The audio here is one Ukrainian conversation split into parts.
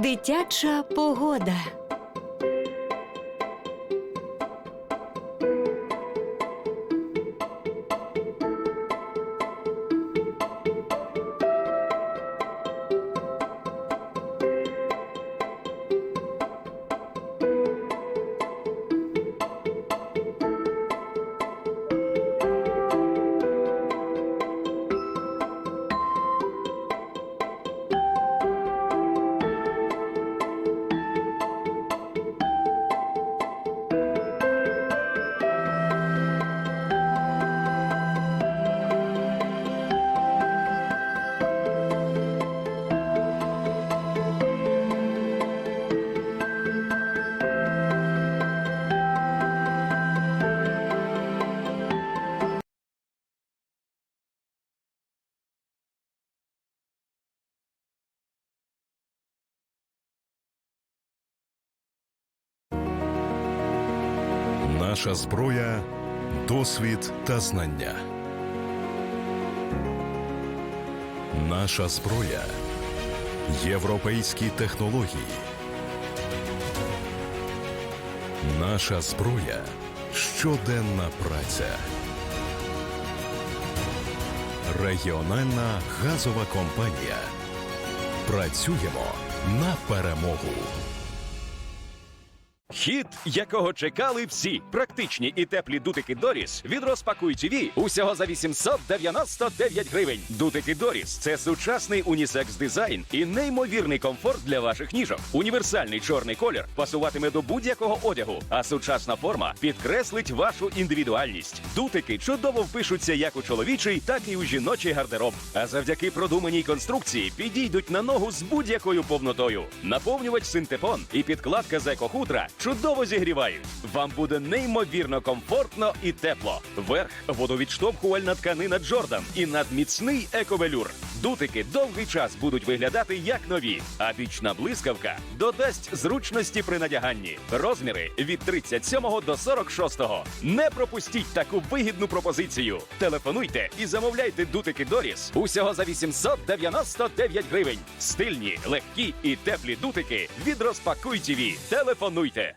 Дитяча погода. Наша зброя досвід та знання. Наша зброя європейські технології. Наша зброя щоденна праця. Регіональна газова компанія. Працюємо на перемогу. Хід, якого чекали всі. Практичні і теплі дутики Доріс від розпакуй TV усього за 899 гривень. Дутики Доріс це сучасний унісекс дизайн і неймовірний комфорт для ваших ніжок. Універсальний чорний колір пасуватиме до будь-якого одягу, а сучасна форма підкреслить вашу індивідуальність. Дутики чудово впишуться як у чоловічий, так і у жіночий гардероб. А завдяки продуманій конструкції підійдуть на ногу з будь-якою повнотою. Наповнювач синтепон і підкладка з екохутра чудово зігрівають. Вам буде неймовірно комфортно і тепло. Верх водовідштовхувальна тканина Джордан і надміцний ековелюр. Дутики довгий час будуть виглядати як нові, а бічна блискавка додасть зручності при надяганні. Розміри від 37 до 46. Не пропустіть таку вигідну пропозицію. Телефонуйте і замовляйте дутики Доріс усього за 899 гривень. Стильні, легкі і теплі дутики від розпакуй ТІВІ. Телефонуйте.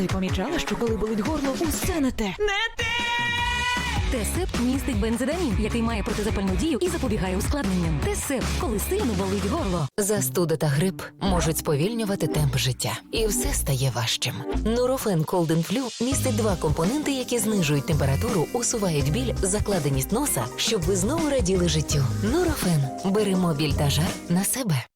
Ти помічала, що коли болить горло, усе не те. Не те! Тесеп містить бензодамін, який має протизапальну дію і запобігає ускладненням. Тесеп, коли сильно болить горло. Застуда та грип можуть сповільнювати темп життя, і все стає важчим. Нурофен Flu містить два компоненти, які знижують температуру, усувають біль, закладеність носа, щоб ви знову раділи життю. Нурофен беремо біль та жар на себе.